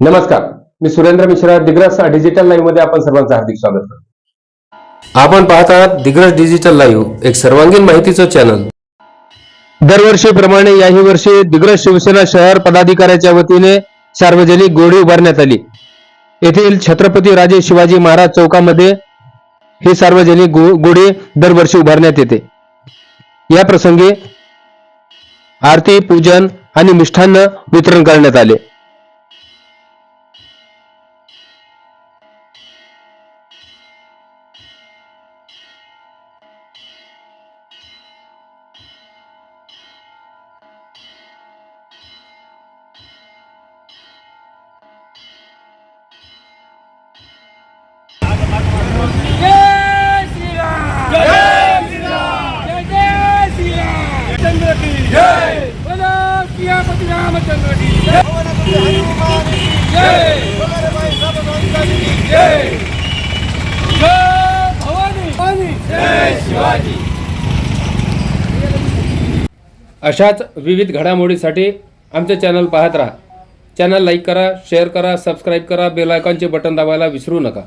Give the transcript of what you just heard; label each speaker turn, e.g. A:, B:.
A: नमस्कार. मी सुरेंद्र मिश्रा दिग्रस डिजिटल लाईव्हमध्ये आपण सर्वांचं हार्दिक स्वागत करतो. आपण पाहत आहात दिग्रस डिजिटल लाईव्ह एक सर्वांगीण माहितीचं चॅनल दरवर्षीप्रमाणे याही वर्षी दिग्रस शिवसेना शहर पदाधिकाऱ्याच्या वतीने सार्वजनिक गोडी उभारण्यात आली. येथील छत्रपती राजे शिवाजी महाराज चौकामध्ये ही सार्वजनिक गो- गोडी दरवर्षी उभारण्यात येते. या प्रसंगी आरती पूजन आणि मिष्ठान्न वितरण करण्यात आले. अशाच विविध घडामोडीसाठी आमचे चॅनल पाहत राहा. चॅनल लाईक करा शेअर करा सबस्क्राईब करा बेल आयकॉनचे बटन दाबायला विसरू नका.